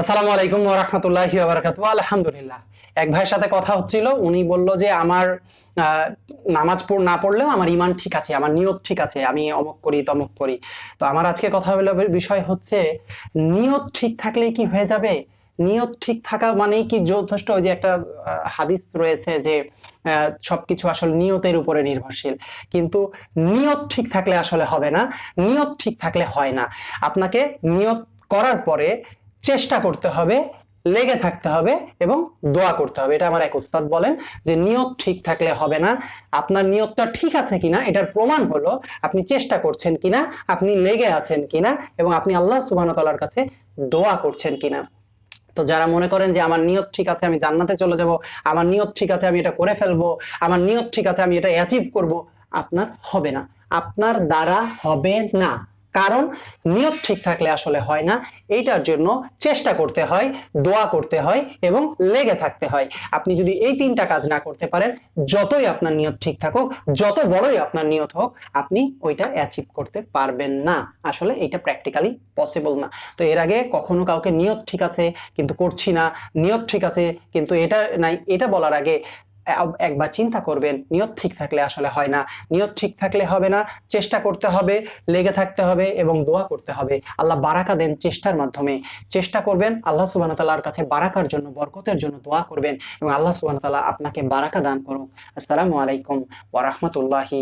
আসসালামু আলাইকুম ওরহমতুল্লাহি বারাকাতু আলহামদুলিল্লাহ। এক ভাইয়ের সাথে কথা হচ্ছিল, উনি বলল যে আমার নামাজ পড়, না পড়লেও আমার ইমান ঠিক আছে, আমার নিয়ত ঠিক আছে, আমি অমুক করি, তমুক করি। তো আমার আজকে কথা বলার বিষয় হচ্ছে, নিয়ত ঠিক থাকলে কি হয়ে যাবে? নিয়ত ঠিক থাকা মানেই কি যথেষ্ট? ওই যে একটা হাদিস রয়েছে যে সবকিছু আসলে নিয়তের উপরে নির্ভরশীল। কিন্তু নিয়ত ঠিক থাকলে আসলে হবে না, নিয়ত ঠিক থাকলে হয় না। আপনাকে নিয়ত করার পরে চেষ্টা করতে হবে, লেগে থাকতে হবে এবং দোয়া করতে হবে। এটা আমার এক উস্তাদ বলেন যে, নিয়ত ঠিক থাকলে হবে না। আপনার নিয়তটা ঠিক আছে কিনা, এটার প্রমাণ হলো আপনি চেষ্টা করছেন কিনা, আপনি লেগে আছেন কিনা এবং আপনি আল্লাহ ওয়া কাছে দোয়া করছেন কিনা। তো যারা মনে করেন যে, আমার নিয়ত ঠিক আছে, আমি জান্নাতে চলে যাব, আমার নিয়ত ঠিক আছে, আমি এটা করে ফেলব, আমার নিয়ত ঠিক আছে, আমি এটা অ্যাচিভ করব, আপনার হবে না। আপনার দ্বারা হবে না। কারণ নিয়ত ঠিক থাকলে আসলে হয় না। এইটার জন্য চেষ্টা করতে হয়, দোয়া করতে হয় এবং লেগে থাকতে হয়। আপনি যদি এই তিনটা কাজ না করতে পারেন, যতই আপনার নিয়ত ঠিক থাকুক, যত বড়ই আপনার নিয়ত হোক, আপনি ওইটা অ্যাচিভ করতে পারবেন না। আসলে এটা প্র্যাকটিক্যালি পসিবল না। তো এর আগে কখনো কাউকে নিয়ত ঠিক আছে কিন্তু করছি না, নিয়ত ঠিক আছে কিন্তু এটা নাই, এটা বলার আগে একবার চিন্তা করবেন, নিয়ত ঠিক থাকলে আসলে হয় না। নিয়ত ঠিক থাকলে হবে না, চেষ্টা করতে হবে, লেগে থাকতে হবে এবং দোয়া করতে হবে। আল্লাহ বারাকা দেন চেষ্টার মাধ্যমে। চেষ্টা করবেন, আল্লাহ সুবাহ তাল্লাহর কাছে বারাকার জন্য, বরকতের জন্য দোয়া করবেন এবং আল্লাহ সুবাহ তাল্লাহ আপনাকে বারাকা দান করুন আসসালামু আলাইকুম ওয়া রাহমাতুল্লাহি